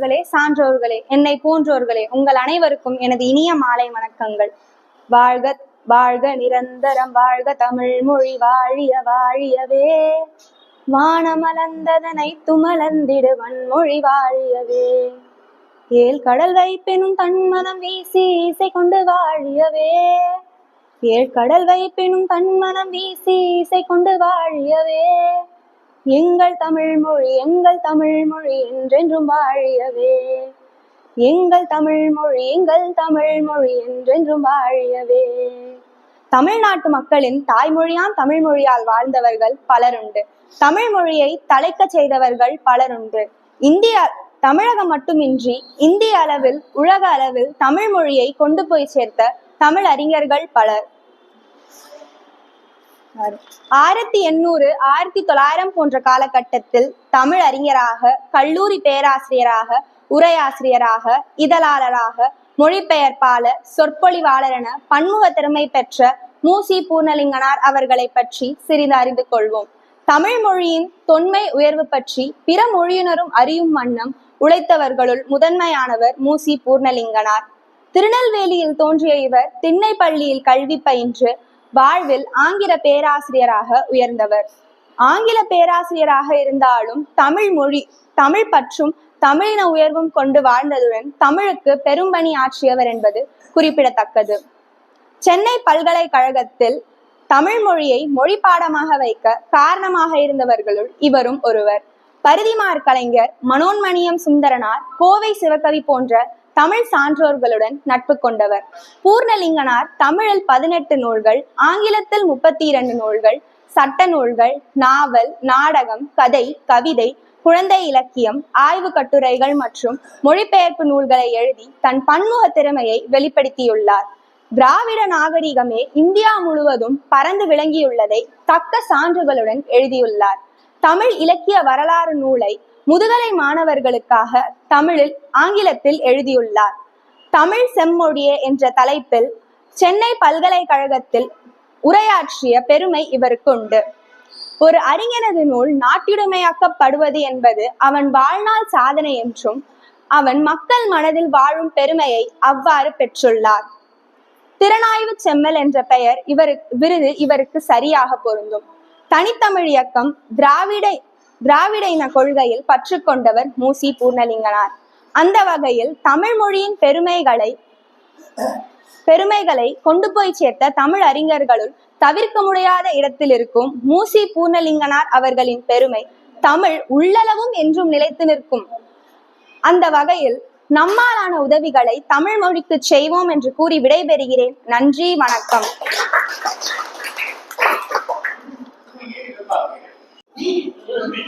பெற்றோர்களே சான்றோர்களே என்னை போன்றோர்களே உங்கள் அனைவருக்கும் எனது இனிய மாலை வணக்கங்கள். வாழ்க வாழ்க நிரந்தரம் வாழ்க தமிழ் மொழி வாழிய வாழியவே. வானமலர்ந்ததனை துமலந்திடு வன்மொழி வாழியவே. ஏல் கடல் வைப்பினும் தன்மனம் வீசி இசை கொண்டு வாழியவே. ஏழ் கடல் வைப்பினும் தன்மனம் வீசி இசை கொண்டு வாழியவே. எங்கள் தமிழ் மொழி எங்கள் தமிழ் மொழி என்றென்றும் வாழியவே. எங்கள் தமிழ் மொழி எங்கள் தமிழ் மொழி என்றென்றும் வாழியவே. தமிழ்நாட்டு மக்களின் தாய்மொழியான் தமிழ் மொழியால் வாழ்ந்தவர்கள் பலருண்டு. தமிழ் மொழியை தலைக்கச் செய்தவர்கள் பலருண்டு. இந்திய தமிழகம் மட்டுமின்றி இந்திய அளவில் உலக அளவில் தமிழ் மொழியை கொண்டு போய் சேர்த்த தமிழ் அறிஞர்கள் பலர். ஆயிரத்தி எண்ணூறு ஆயிரத்தி தொள்ளாயிரம் போன்ற காலகட்டத்தில் தமிழ் அறிஞராக கல்லூரி பேராசிரியராக உரையாசிரியராக இதழாளராக மொழிபெயர்ப்பாளர் சொற்பொழிவாளர் என பன்முக திறமை பெற்ற மூசி பூர்ணலிங்கனார் அவர்களை பற்றி சிறிது அறிந்து கொள்வோம். தமிழ் மொழியின் தொன்மை உயர்வு பற்றி பிற மொழியினரும் அறியும் வண்ணம் உழைத்தவர்களுள் முதன்மையானவர் மூசி பூர்ணலிங்கனார். திருநெல்வேலியில் தோன்றிய இவர் திண்ணை பள்ளியில் கல்வி பயின்று வாழ்வில் ஆங்கில பேராசிரியராக உயர்ந்தவர். ஆங்கில பேராசிரியராக இருந்தாலும் தமிழ் மொழி தமிழ் பற்றும் தமிழின உயர்வும் கொண்டு வாழ்ந்ததுடன் தமிழுக்கு பெரும்பணி ஆற்றியவர் என்பது குறிப்பிடத்தக்கது. சென்னை பல்கலைக்கழகத்தில் தமிழ் மொழியை மொழி பாடமாக வைக்க காரணமாக இருந்தவர்களுள் இவரும் ஒருவர். பரிதிமார் கலைஞர் மனோன்மணியம் சுந்தரனார் கோவை சிவகவி போன்ற தமிழ் சான்றோர்களுடன் நட்பு கொண்டவர். பூர்ணலிங்கனார் தமிழில் பதினெட்டு நூல்கள் ஆங்கிலத்தில் முப்பத்தி இரண்டு நூல்கள் சட்ட நூல்கள் நாவல் நாடகம் கதை கவிதை குழந்தை இலக்கியம் ஆய்வு கட்டுரைகள் மற்றும் மொழிபெயர்ப்பு நூல்களை எழுதி தன் பன்முக திறமையை வெளிப்படுத்தியுள்ளார். திராவிட நாகரிகமே இந்தியா முழுவதும் பறந்து விளங்கியுள்ளதை தக்க சான்றுகளுடன் எழுதியுள்ளார். தமிழ் இலக்கிய வரலாறு நூலை முதுகலை மாணவர்களுக்காக தமிழில் ஆங்கிலத்தில் எழுதியுள்ளார். தமிழ் செம்மொழியே என்ற தலைப்பில் சென்னை பல்கலைக்கழகத்தில் உரையாற்றிய பெருமை இவருக்கு உண்டு. ஒரு அறிஞனது நூல் நாட்டுடைமையாக்கப்படுவது என்பது அவன் வாழ்நாள் சாதனை என்றும் அவன் மக்கள் மனதில் வாழும் பெருமையை அவ்வாறு பெற்றுள்ளார். திறனாய்வு செம்மல் என்ற பெயர் இவருக்கு விருது இவருக்கு சரியாக பொருந்தும். தனித்தமிழ் இயக்கம் திராவிட திராவிட இன கொள்கையில் பற்று கொண்டவர் மூசி பூர்ணலிங்கனார். அந்த வகையில் தமிழ் மொழியின் பெருமைகளை பெருமைகளை கொண்டு போய் சேர்த்த தமிழ் அறிஞர்களுள் தவிர்க்க முடியாத இடத்தில் இருக்கும் மூசி பூர்ணலிங்கனார் அவர்களின் பெருமை தமிழ் உள்ளளவும் என்றும் நிலைத்து நிற்கும். அந்த வகையில் நம்மாலான உதவிகளை தமிழ் மொழிக்கு செய்வோம் என்று கூறி விடைபெறுகிறேன். நன்றி வணக்கம். Clara.